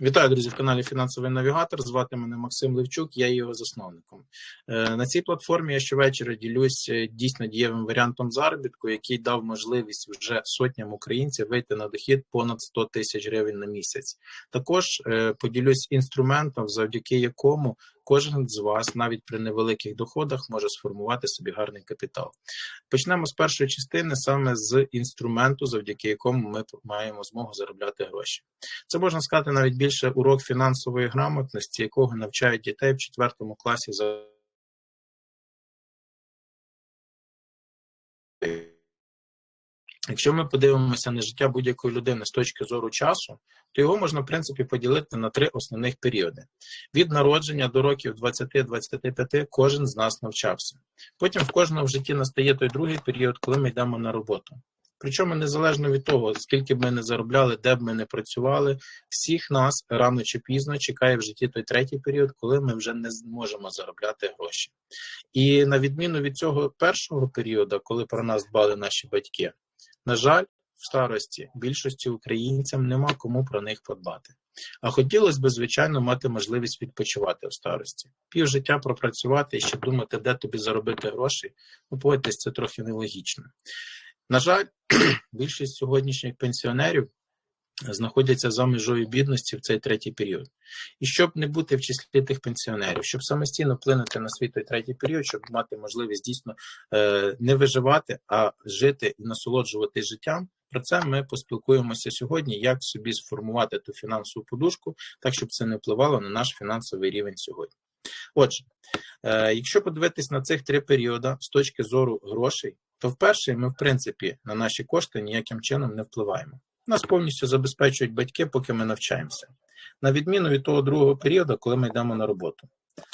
Вітаю, друзі, в каналі Фінансовий Навігатор. Звати мене Максим Левчук, я його засновником. Е, на цій платформі я щовечора ділюсь е, дійсно дієвим варіантом заробітку, який дав можливість вже сотням українців вийти на дохід понад 100 тисяч гривень на місяць. Також е, поділюсь інструментом, завдяки якому кожен з вас, навіть при невеликих доходах, може сформувати собі гарний капітал. Почнемо з першої частини, саме з інструменту, завдяки якому ми маємо змогу заробляти гроші. Це можна сказати навіть більше урок фінансової грамотності, якого навчають дітей в четвертому класі за. Якщо ми подивимося на життя будь-якої людини з точки зору часу, то його можна в принципі поділити на три основних періоди: від народження до років 20-25 кожен з нас навчався. Потім в кожного в житті настає той другий період, коли ми йдемо на роботу. Причому незалежно від того, скільки б ми не заробляли, де б ми не працювали, всіх нас рано чи пізно чекає в житті той третій період, коли ми вже не зможемо заробляти гроші. І на відміну від цього першого періоду, коли про нас дбали наші батьки, на жаль, в старості більшості українцям нема кому про них подбати. А хотілося б, звичайно, мати можливість відпочивати в старості. Пів життя пропрацювати і ще думати, де тобі заробити гроші, ну погодьтесь, це трохи нелогічно. На жаль, більшість сьогоднішніх пенсіонерів знаходяться за межою бідності в цей третій період. І щоб не бути в числі тих пенсіонерів, щоб самостійно вплинути на свій той третій період, щоб мати можливість дійсно е, не виживати, а жити і насолоджувати життям. Про це ми поспілкуємося сьогодні, як собі сформувати ту фінансову подушку, так щоб це не впливало на наш фінансовий рівень сьогодні. Отже, е, якщо подивитись на цих три періоди з точки зору грошей, то вперше ми, в принципі, на наші кошти ніяким чином не впливаємо. Нас повністю забезпечують батьки, поки ми навчаємося, на відміну від того другого періоду, коли ми йдемо на роботу.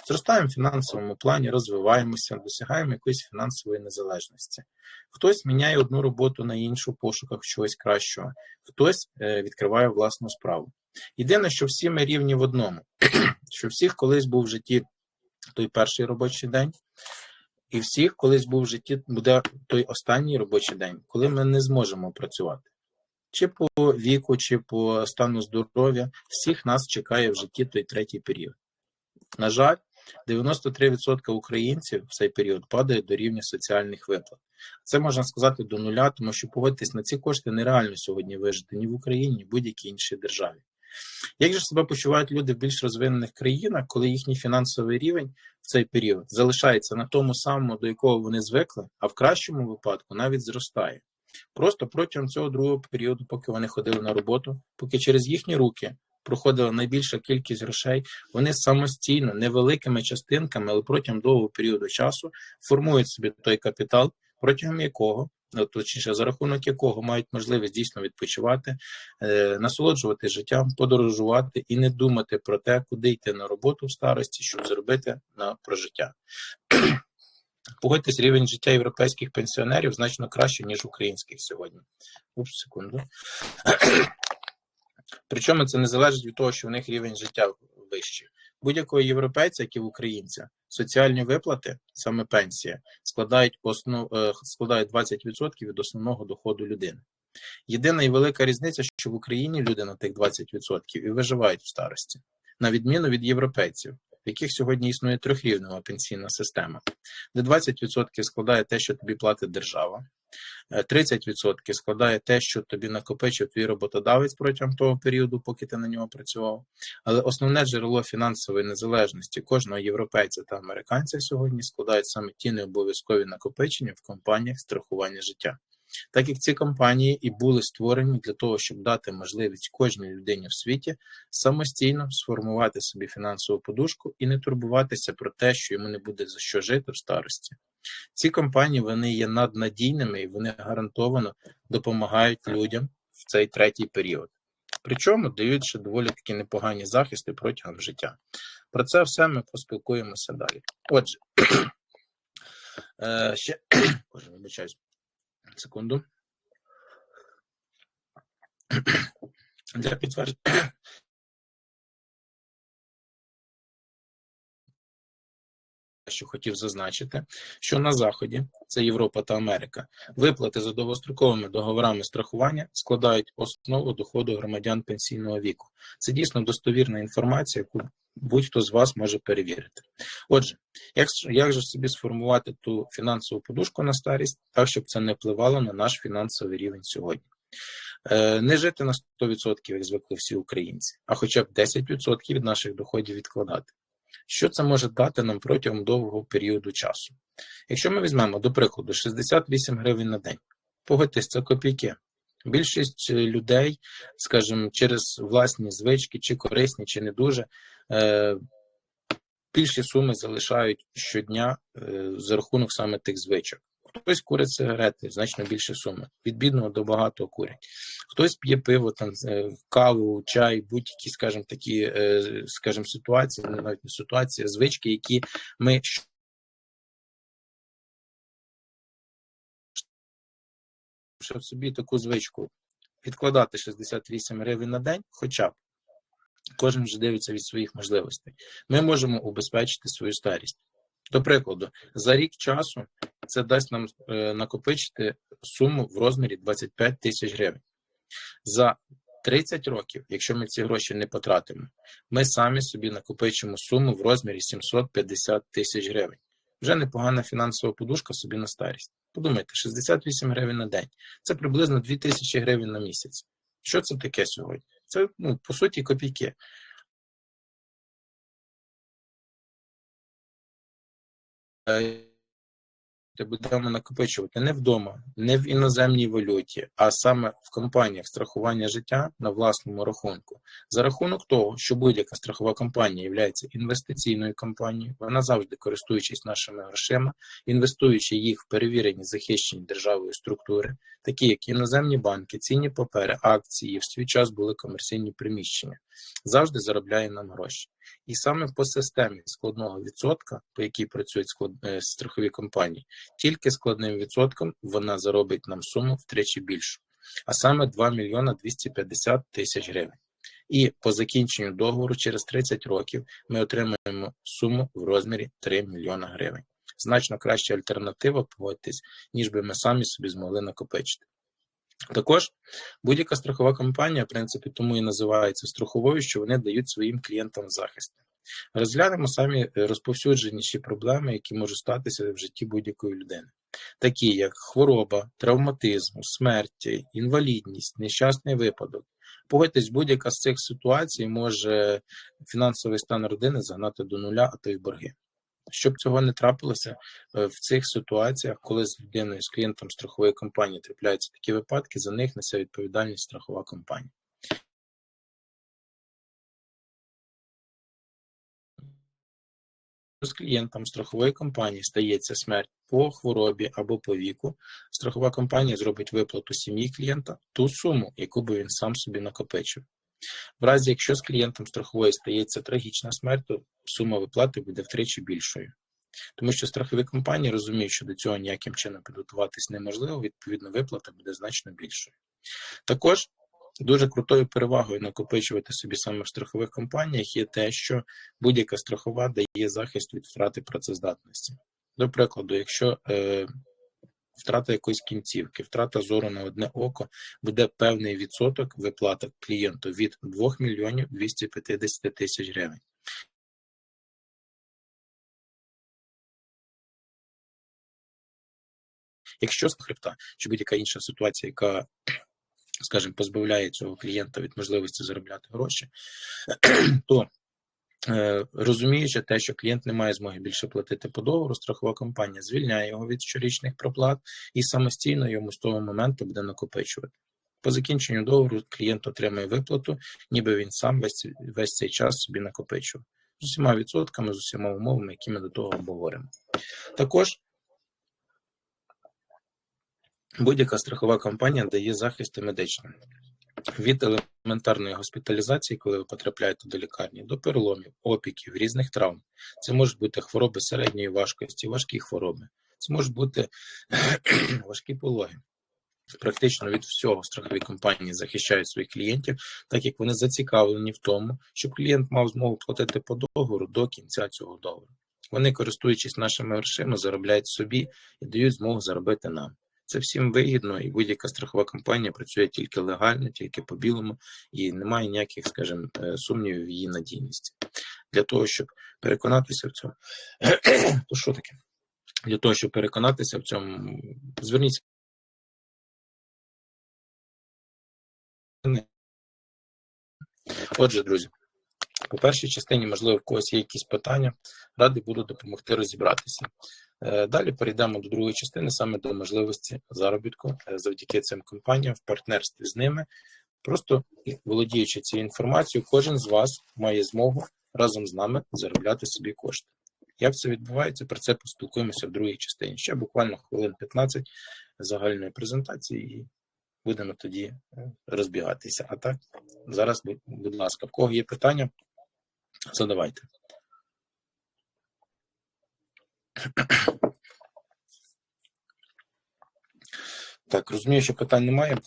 Зростаємо в фінансовому плані, розвиваємося, досягаємо якоїсь фінансової незалежності. Хтось міняє одну роботу на іншу в пошуках чогось кращого, хтось е, відкриває власну справу. Єдине, що всі ми рівні в одному, що всіх колись був в житті той перший робочий день, і всіх колись був в житті буде той останній робочий день, коли ми не зможемо працювати. Чи по віку, чи по стану здоров'я, всіх нас чекає в житті той третій період. На жаль, 93% українців в цей період падають до рівня соціальних виплат. Це можна сказати до нуля, тому що погодьтесь на ці кошти нереально сьогодні вижити ні в Україні, ні в будь-якій іншій державі. Як же себе почувають люди в більш розвинених країнах, коли їхній фінансовий рівень в цей період залишається на тому самому, до якого вони звикли, а в кращому випадку навіть зростає? Просто протягом цього другого періоду, поки вони ходили на роботу, поки через їхні руки проходила найбільша кількість грошей, вони самостійно, невеликими частинками, але протягом довгого періоду часу формують собі той капітал, протягом якого Ну, точніше, за рахунок якого мають можливість дійсно відпочивати, е, насолоджувати життям, подорожувати і не думати про те, куди йти на роботу в старості, щоб зробити на прожиття. Погодьтесь, рівень життя європейських пенсіонерів значно краще, ніж українських сьогодні. Упс, секунду. Причому це не залежить від того, що в них рівень життя вищий. Будь-якого європейця, як і в українця, соціальні виплати, саме пенсія, складають основ, е, складають 20% від основного доходу людини. Єдина і велика різниця, що в Україні люди на тих 20% і виживають в старості, на відміну від європейців, в яких сьогодні існує трьохрівнева пенсійна система, де 20% складає те, що тобі платить держава, 30% е, складає те, що тобі накопичив твій роботодавець протягом того періоду, поки ти на нього працював. Але основне джерело фінансової незалежності кожного європейця та американця сьогодні складають саме ті необов'язкові накопичення в компаніях страхування життя. Так як ці компанії і були створені для того, щоб дати можливість кожній людині в світі самостійно сформувати собі фінансову подушку і не турбуватися про те, що йому не буде за що жити в старості. Ці компанії вони є наднадійними і вони гарантовано допомагають людям в цей третій період. Причому дають ще доволі такі непогані захисти протягом життя. Про це все ми поспілкуємося далі. Отже, е, ще вибачаюсь, секунду. Для підтвердження що хотів зазначити, що на Заході, це Європа та Америка, виплати за довгостроковими договорами страхування складають основу доходу громадян пенсійного віку. Це дійсно достовірна інформація, яку будь-хто з вас може перевірити. Отже, як, як же собі сформувати ту фінансову подушку на старість, так щоб це не впливало на наш фінансовий рівень сьогодні? Е, не жити на 100%, як звикли всі українці, а хоча б 10% від наших доходів відкладати. Що це може дати нам протягом довгого періоду часу? Якщо ми візьмемо, до прикладу, 68 гривень на день, погодьтесь, це копійки. Більшість е, людей, скажімо, через власні звички, чи корисні, чи не дуже, е, більші суми залишають щодня за рахунок саме тих звичок. Хтось курить сигарети, значно більше суми. Від до багатого курять. Хтось п'є пиво, там е, каву, чай, будь-які, скажімо, такі, е, скажімо, ситуації, навіть не ситуації, звички, які ми щоб собі таку звичку відкладати 68 гривень на день, хоча б. Кожен вже дивиться від своїх можливостей. Ми можемо убезпечити свою старість. До прикладу, за рік часу це дасть нам е, накопичити суму в розмірі 25 тисяч гривень. За 30 років, якщо ми ці гроші не потратимо, ми самі собі накопичимо суму в розмірі 750 тисяч гривень. Вже непогана фінансова подушка собі на старість. Подумайте, 68 гривень на день це приблизно 2 тисячі гривень на місяць. Що це таке сьогодні? Це, ну, по суті, копійки. Е, будемо накопичувати не вдома, не в іноземній валюті, а саме в компаніях страхування життя на власному рахунку. За рахунок того, що будь-яка страхова компанія є інвестиційною компанією, вона завжди користуючись нашими грошима, інвестуючи їх в перевірені захищені державою структури, такі як іноземні банки, цінні папери, акції, в свій час були комерційні приміщення, завжди заробляє нам гроші. І саме по системі складного відсотка, по якій працюють склад... Е, страхові компанії, тільки складним відсотком вона заробить нам суму втричі більшу, а саме 2 мільйона 250 тисяч гривень. І по закінченню договору через 30 років ми отримаємо суму в розмірі 3 мільйона гривень. Значно краща альтернатива, погодьтесь, ніж би ми самі собі змогли накопичити. Також будь-яка страхова компанія, в принципі, тому і називається страховою, що вони дають своїм клієнтам захист. Розглянемо самі розповсюдженіші проблеми, які можуть статися в житті будь-якої людини, такі як хвороба, травматизм, смерть, інвалідність, нещасний випадок. Погодьтесь, будь-яка з цих ситуацій може фінансовий стан родини загнати до нуля, а то й борги. Щоб цього не трапилося е, в цих ситуаціях, коли з людиною, з клієнтом страхової компанії трапляються такі випадки, за них несе відповідальність страхова компанія. З клієнтом страхової компанії стається смерть по хворобі або по віку, страхова компанія зробить виплату сім'ї клієнта ту суму, яку би він сам собі накопичив. В разі, якщо з клієнтом страхової стається трагічна смерть, то сума виплати буде втричі більшою. Тому що страхові компанії розуміють, що до цього ніяким чином підготуватись неможливо, відповідно, виплата буде значно більшою. Також дуже крутою перевагою накопичувати собі саме в страхових компаніях є те, що будь-яка страхова дає захист від втрати працездатності. До прикладу, якщо е, втрата якоїсь кінцівки, втрата зору на одне око буде певний відсоток виплати клієнту від 2 мільйонів 250 тисяч гривень. Якщо з хребта чи будь-яка інша ситуація, яка, скажімо, позбавляє цього клієнта від можливості заробляти гроші, то розуміючи те, що клієнт не має змоги більше платити по договору, страхова компанія звільняє його від щорічних проплат і самостійно йому з того моменту буде накопичувати. По закінченню договору клієнт отримає виплату, ніби він сам весь весь цей час собі накопичував з усіма відсотками, з усіма умовами, які ми до того обговоримо. Також будь-яка страхова компанія дає захист медичним від елементарної госпіталізації, коли ви потрапляєте до лікарні, до переломів, опіків, різних травм. Це можуть бути хвороби середньої важкості, важкі хвороби, це можуть бути важкі пологи. Практично від всього страхові компанії захищають своїх клієнтів, так як вони зацікавлені в тому, щоб клієнт мав змогу платити по договору до кінця цього договору. Вони, користуючись нашими грошима, заробляють собі і дають змогу заробити нам. Це всім вигідно, і будь-яка страхова компанія працює тільки легально, тільки по білому, і немає ніяких, скажімо, е, сумнівів в її надійності. Для того, щоб переконатися в цьому, то що таке? Для того, щоб переконатися в цьому, зверніться. Отже, друзі, по першій частині, можливо, в когось є якісь питання, радий буду допомогти розібратися. Е, далі перейдемо до другої частини, саме до можливості заробітку е, завдяки цим компаніям в партнерстві з ними. Просто володіючи цією інформацією, кожен з вас має змогу разом з нами заробляти собі кошти. Як це відбувається? Про це поспілкуємося в другій частині. Ще буквально хвилин 15 загальної презентації, і будемо тоді е, розбігатися. А так, зараз, будь ласка, в кого є питання, задавайте. Так, розумію, що питань немає.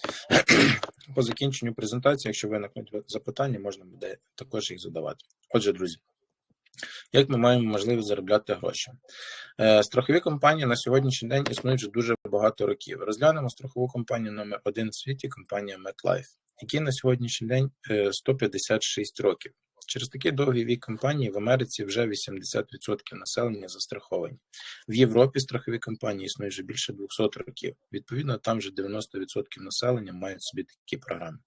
По закінченню презентації, якщо виникнуть запитання, можна буде також їх задавати. Отже, друзі, як ми маємо можливість заробляти гроші? Е, страхові компанії на сьогоднішній день існують вже дуже багато років. Розглянемо страхову компанію номер один в світі, компанія MetLife, якій на сьогоднішній день 156 е, років. Через такі довгі вік компанії в Америці вже 80% населення застраховані. В Європі страхові компанії існують вже більше 200 років. Відповідно, там вже 90% населення мають собі такі програми.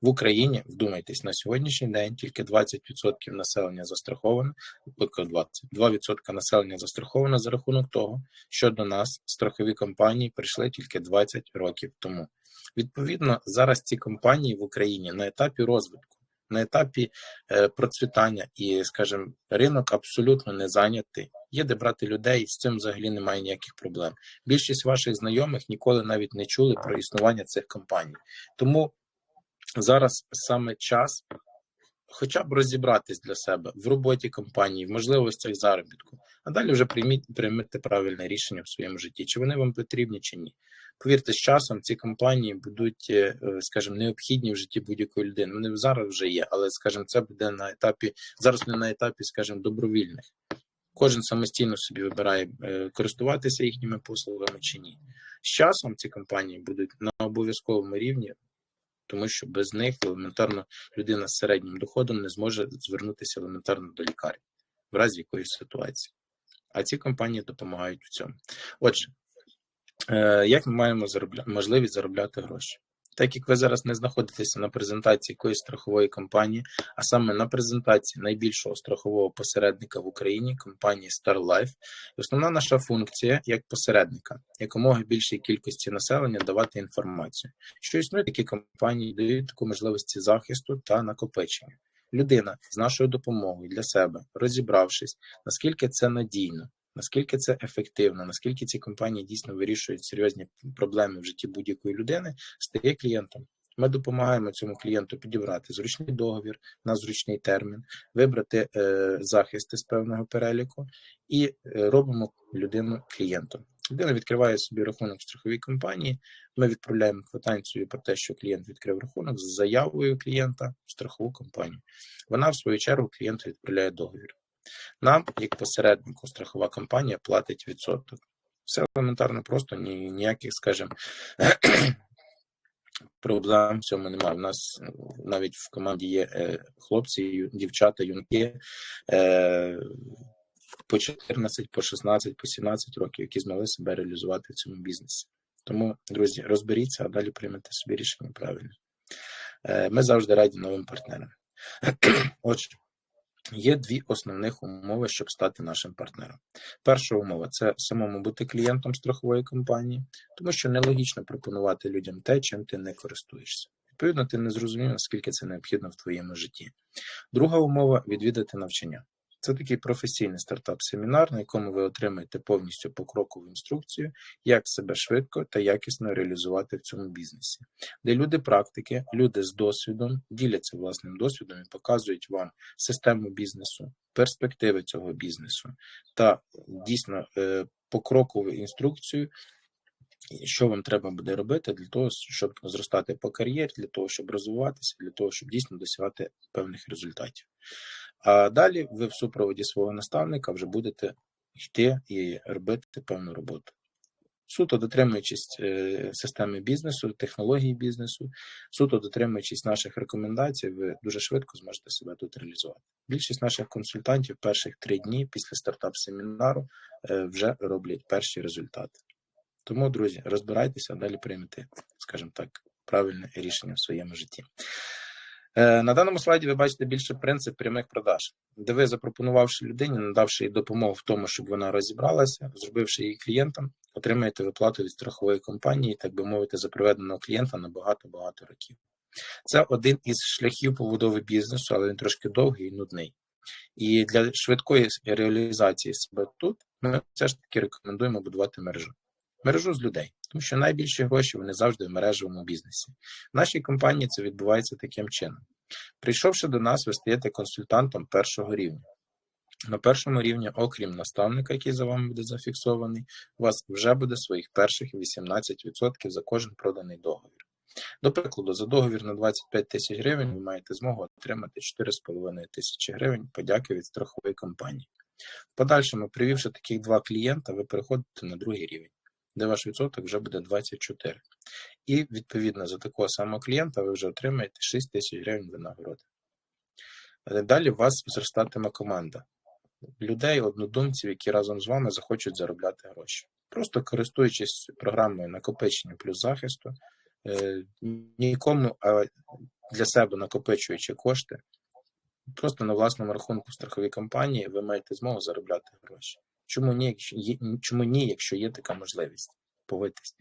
В Україні, вдумайтесь, на сьогоднішній день тільки 20% населення застраховано, 20, 2% населення застраховано за рахунок того, що до нас страхові компанії прийшли тільки 20 років тому. Відповідно, зараз ці компанії в Україні на етапі розвитку на етапі е, процвітання і, скажімо, ринок абсолютно не зайнятий. Є де брати людей, з цим взагалі немає ніяких проблем. Більшість ваших знайомих ніколи навіть не чули про існування цих компаній. Тому зараз саме час. Хоча б розібратись для себе в роботі компанії, в можливостях заробітку, а далі вже прийміть приймете правильне рішення в своєму житті, чи вони вам потрібні, чи ні. Повірте, з часом ці компанії будуть, е, скажімо, необхідні в житті будь-якої людини. Вони зараз вже є, але, скажімо, це буде на етапі зараз не на етапі, скажімо, добровільних. Кожен самостійно собі вибирає е, користуватися їхніми послугами чи ні. З часом ці компанії будуть на обов'язковому рівні, тому що без них елементарно людина з середнім доходом не зможе звернутися елементарно до лікарні в разі якоїсь ситуації. А ці компанії допомагають в цьому. Отже, Е, як ми маємо заробля... можливість заробляти гроші? Так як ви зараз не знаходитеся на презентації якоїсь страхової компанії, а саме на презентації найбільшого страхового посередника в Україні компанії StarLife, основна наша функція як посередника, якомога більшій кількості населення давати інформацію, що існують такі компанії, дають таку можливості захисту та накопичення. Людина з нашою допомогою для себе, розібравшись, наскільки це надійно, Наскільки це ефективно, наскільки ці компанії дійсно вирішують серйозні проблеми в житті будь-якої людини, стає клієнтом. Ми допомагаємо цьому клієнту підібрати зручний договір на зручний термін, вибрати е, захисти з певного переліку і е, робимо людину клієнтом. Людина відкриває собі рахунок в страховій компанії. Ми відправляємо квитанцію про те, що клієнт відкрив рахунок з заявою клієнта в страхову компанію. Вона, в свою чергу, клієнту відправляє договір. Нам, як посереднику, страхова компанія платить відсоток. Все елементарно просто, ні, ніяких, скажімо, проблем в цьому немає. У нас навіть в команді є е, хлопці, дівчата, юнки е, по 14, по 16, по 17 років, які змогли себе реалізувати в цьому бізнесі. Тому, друзі, розберіться, а далі приймете собі рішення правильно. Е, ми завжди раді новим партнерам. Отже. Є дві основних умови, щоб стати нашим партнером. Перша умова це самому бути клієнтом страхової компанії, тому що нелогічно пропонувати людям те, чим ти не користуєшся. Відповідно, ти не зрозумів, наскільки це необхідно в твоєму житті. Друга умова відвідати навчання. Це такий професійний стартап-семінар, на якому ви отримаєте повністю покрокову інструкцію, як себе швидко та якісно реалізувати в цьому бізнесі, де люди практики, люди з досвідом діляться власним досвідом і показують вам систему бізнесу, перспективи цього бізнесу та дійсно е, покрокову інструкцію. Що вам треба буде робити для того, щоб зростати по кар'єрі, для того, щоб розвиватися, для того, щоб дійсно досягати певних результатів. А далі ви в супроводі свого наставника вже будете йти і робити певну роботу. Суто дотримуючись е, системи бізнесу, технології бізнесу, суто дотримуючись наших рекомендацій, ви дуже швидко зможете себе тут реалізувати. Більшість наших консультантів перших три дні після стартап-семінару е, вже роблять перші результати. Тому, друзі, розбирайтеся, а далі приймете, скажімо так, правильне рішення в своєму житті. Е, на даному слайді ви бачите більше принцип прямих продаж, де ви, запропонувавши людині, надавши їй допомогу в тому, щоб вона розібралася, зробивши її клієнтом, отримаєте виплату від страхової компанії, так би мовити, за приведеного клієнта на багато-багато років. Це один із шляхів побудови бізнесу, але він трошки довгий і нудний. І для швидкої реалізації себе тут ми все ж таки рекомендуємо будувати мережу. Мережу з людей, тому що найбільші гроші вони завжди в мережевому бізнесі. В нашій компанії це відбувається таким чином. Прийшовши до нас, ви стаєте консультантом першого рівня. На першому рівні, окрім наставника, який за вами буде зафіксований, у вас вже буде своїх перших 18% за кожен проданий договір. До прикладу, за договір на 25 тисяч гривень ви маєте змогу отримати 4,5 тисячі гривень подяки від страхової компанії. В подальшому, привівши таких два клієнта, ви переходите на другий рівень, де ваш відсоток вже буде 24. І, відповідно, за такого самого клієнта ви вже отримаєте 6 тисяч гривень винагороди. Далі у вас зростатиме команда людей, однодумців, які разом з вами захочуть заробляти гроші. Просто користуючись програмою накопичення плюс захисту, е, нікому а для себе накопичуючи кошти, просто на власному рахунку в страховій компанії ви маєте змогу заробляти гроші. Чому ні, якщо є, чому ні, якщо є така можливість? Погодьтесь.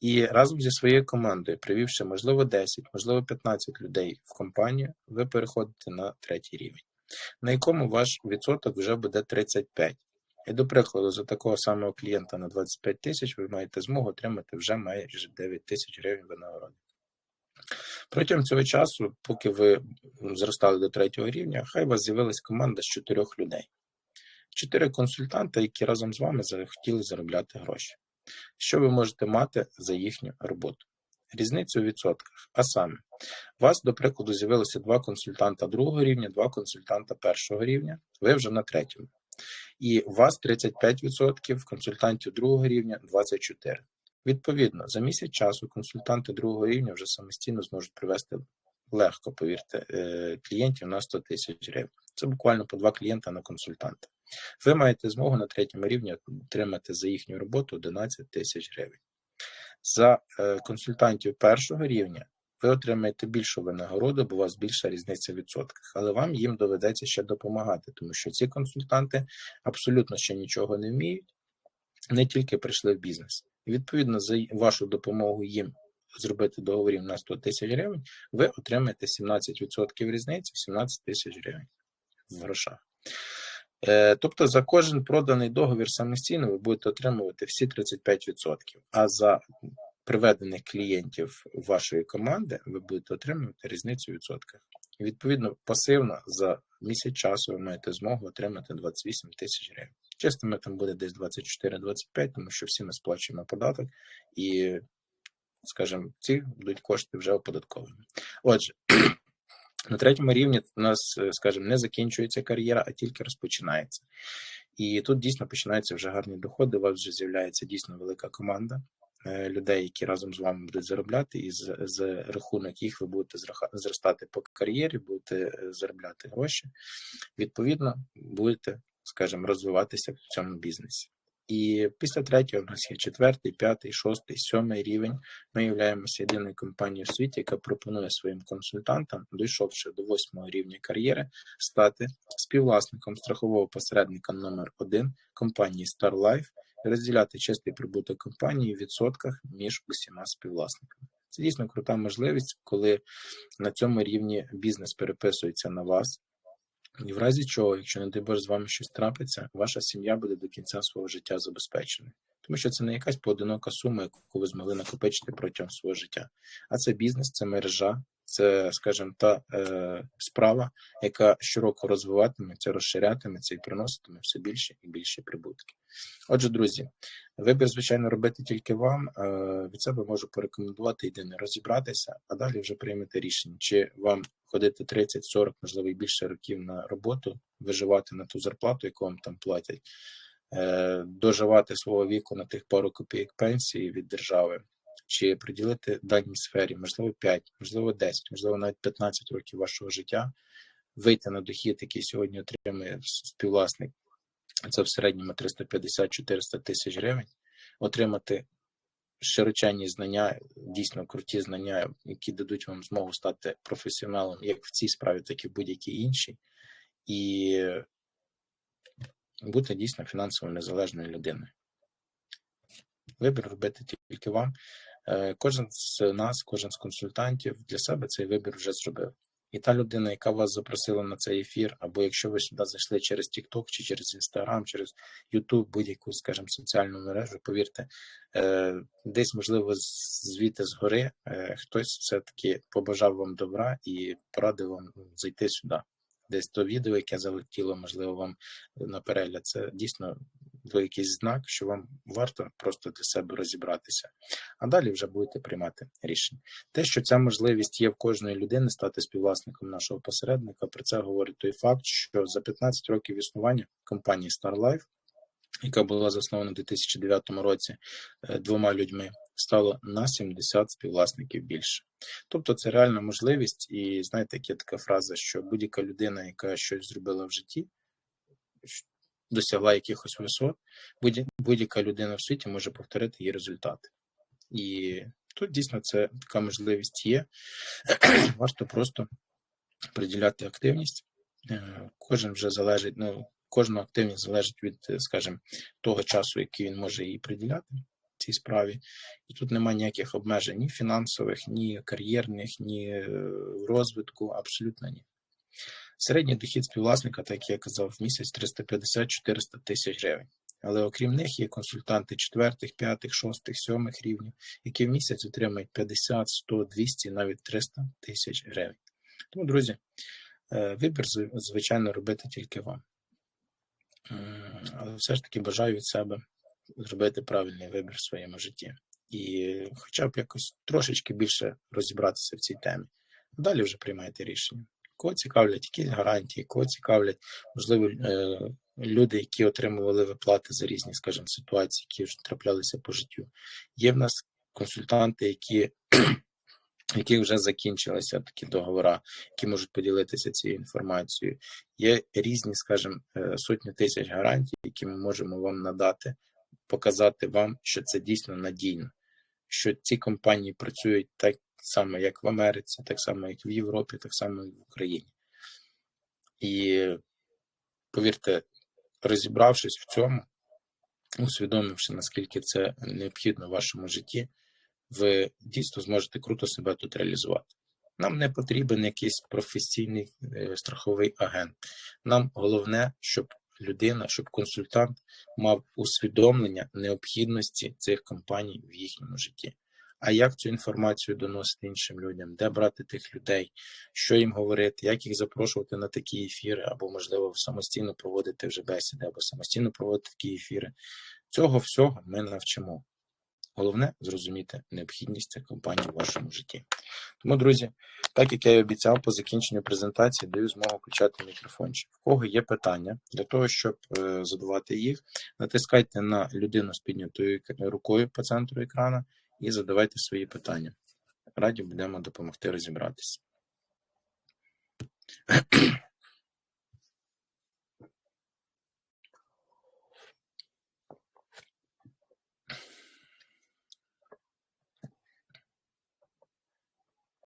І разом зі своєю командою, привівши, можливо, 10, можливо, 15 людей в компанію, ви переходите на третій рівень на якому ваш відсоток вже буде 35. І, до прикладу, за такого самого клієнта на 25 тисяч ви маєте змогу отримати вже майже 9 тисяч гривень винагороди. Протягом цього часу, поки ви зростали до третього рівня, хай у вас з'явилась команда з чотирьох людей. Чотири консультанти, які разом з вами захотіли заробляти гроші. Що ви можете мати за їхню роботу? різницю у відсотках. А саме, у вас, до прикладу, з'явилося два консультанта другого рівня, два консультанта першого рівня, ви вже на третьому. І у вас 35%, консультантів другого рівня 24%. Відповідно, за місяць часу консультанти другого рівня вже самостійно зможуть привести легко, повірте, е, клієнтів на 100 тисяч гривень. Це буквально по два клієнта на консультанта. Ви маєте змогу на третьому рівні отримати за їхню роботу 11 тисяч гривень. За е, консультантів першого рівня ви отримаєте більшу винагороду, бо у вас більша різниця в відсотках, але вам їм доведеться ще допомагати, тому що ці консультанти абсолютно ще нічого не вміють, не тільки прийшли в бізнес. І відповідно за вашу допомогу їм зробити договорів на 100 тисяч гривень, ви отримаєте 17% різниці, 17 тисяч гривень грошах. Е, тобто за кожен проданий договір самостійно ви будете отримувати всі 35%, а за приведених клієнтів вашої команди ви будете отримувати різницю в відсотках. Відповідно, пасивно за місяць часу ви маєте змогу отримати 28 тисяч гривень. Чистими там буде десь 24-25, тому що всі ми сплачуємо податок, і, скажімо, ці будуть кошти вже оподатковані. Отже. На третьому рівні у нас, е, скажімо, не закінчується кар'єра, а тільки розпочинається. І тут дійсно починаються вже гарні доходи. У вас вже з'являється дійсно велика команда е, людей, які разом з вами будуть заробляти, і з, з рахунок їх ви будете зростати по кар'єрі, будете е, заробляти гроші. Відповідно, будете, скажімо, розвиватися в цьому бізнесі. І після третього в нас є четвертий, п'ятий, шостий, сьомий рівень. Ми являємося єдиною компанією в світі, яка пропонує своїм консультантам, дійшовши до восьмого рівня кар'єри, стати співвласником страхового посередника номер 1 компанії Star Life і розділяти чистий прибуток компанії в відсотках між усіма співвласниками. Це дійсно крута можливість, коли на цьому рівні бізнес переписується на вас. І в разі чого, якщо не дай Боже, з вами щось трапиться, ваша сім'я буде до кінця свого життя забезпечена. Тому що це не якась поодинока сума, яку ви змогли накопичити протягом свого життя. А це бізнес, це мережа, це, скажімо, та е, справа, яка щороку розвиватиметься, розширятиметься і приноситиме все більше і більше прибутки. Отже, друзі, вибір, звичайно, робити тільки вам. Е, від себе можу порекомендувати єдине розібратися, а далі вже приймете рішення, чи вам ходити 30-40, можливо, і більше років на роботу, виживати на ту зарплату, яку вам там платять. е, доживати свого віку на тих пару копійок пенсії від держави, чи приділити даній сфері, можливо, 5, можливо, 10, можливо, навіть 15 років вашого життя, вийти на дохід, який сьогодні отримує співвласник, це в середньому 350-400 тисяч гривень, отримати широченні знання, дійсно круті знання, які дадуть вам змогу стати професіоналом як в цій справі, так і в будь-якій іншій, і бути дійсно фінансово незалежною людиною. Вибір робити тільки вам. Е, Кожен з нас, кожен з консультантів для себе цей вибір вже зробив. І та людина, яка вас запросила на цей ефір, або якщо ви сюди зайшли через TikTok чи через Instagram, через YouTube, будь-яку, скажімо, соціальну мережу, повірте, е, десь, можливо, звідти згори е, хтось все-таки побажав вам добра і порадив вам зайти сюди. Десь то відео, яке залетіло, можливо, вам на перегляд, це дійсно то якийсь знак, що вам варто просто для себе розібратися, а далі вже будете приймати рішення. Те, що ця можливість є в кожної людини стати співвласником нашого посередника, про це говорить той факт, що за 15 років існування компанії StarLife, яка була заснована у 2009 році двома людьми, стало на 70 співвласників більше. Тобто це реальна можливість, і знаєте, як є така фраза, що будь-яка людина, яка щось зробила в житті, досягла якихось висот, будь-яка людина в світі може повторити її результати. І тут дійсно це така можливість є. Варто просто приділяти активність. Кожен вже залежить, ну, кожна активність залежить від, скажімо, того часу, який він може її приділяти цій справі. І тут немає ніяких обмежень ні фінансових, ні кар'єрних, ні розвитку, абсолютно ні. Середній дохід співвласника, так як я казав, в місяць 350-400 тисяч гривень. Але окрім них є консультанти 4, 5, 6, 7 рівнів, які в місяць отримують 50, 100, 200, навіть 300 тисяч гривень. Тому, друзі, вибір, звичайно, робити тільки вам. Але все ж таки бажаю від себе зробити правильний вибір в своєму житті. І хоча б якось трошечки більше розібратися в цій темі. Далі вже приймайте рішення. Кого цікавлять якісь гарантії, кого цікавлять, можливо, люди, які отримували виплати за різні, скажімо, ситуації, які вже траплялися по життю. Є в нас консультанти, які які вже закінчилися такі договори, які можуть поділитися цією інформацією. Є різні, скажімо, сотні тисяч гарантій, які ми можемо вам надати, показати вам, що це дійсно надійно, що ці компанії працюють так само, як в Америці, так само, як в Європі, так само, як в Україні. І повірте, розібравшись в цьому, усвідомивши, наскільки це необхідно в вашому житті, ви дійсно зможете круто себе тут реалізувати. Нам не потрібен якийсь професійний страховий агент. Нам головне, щоб людина, щоб консультант мав усвідомлення необхідності цих компаній в їхньому житті. А як цю інформацію доносити іншим людям, де брати тих людей, що їм говорити, як їх запрошувати на такі ефіри, або, можливо, самостійно проводити вже бесіди, або самостійно проводити такі ефіри. Цього всього ми навчимо. Головне зрозуміти необхідність цих компаній в вашому житті. Тому, друзі, так як я і обіцяв, по закінченню презентації даю змогу включати мікрофончик. В кого є питання для того, щоб е, задавати їх, натискайте на людину з піднятою рукою по центру екрана і задавайте свої питання. Раді будемо допомогти розібратися.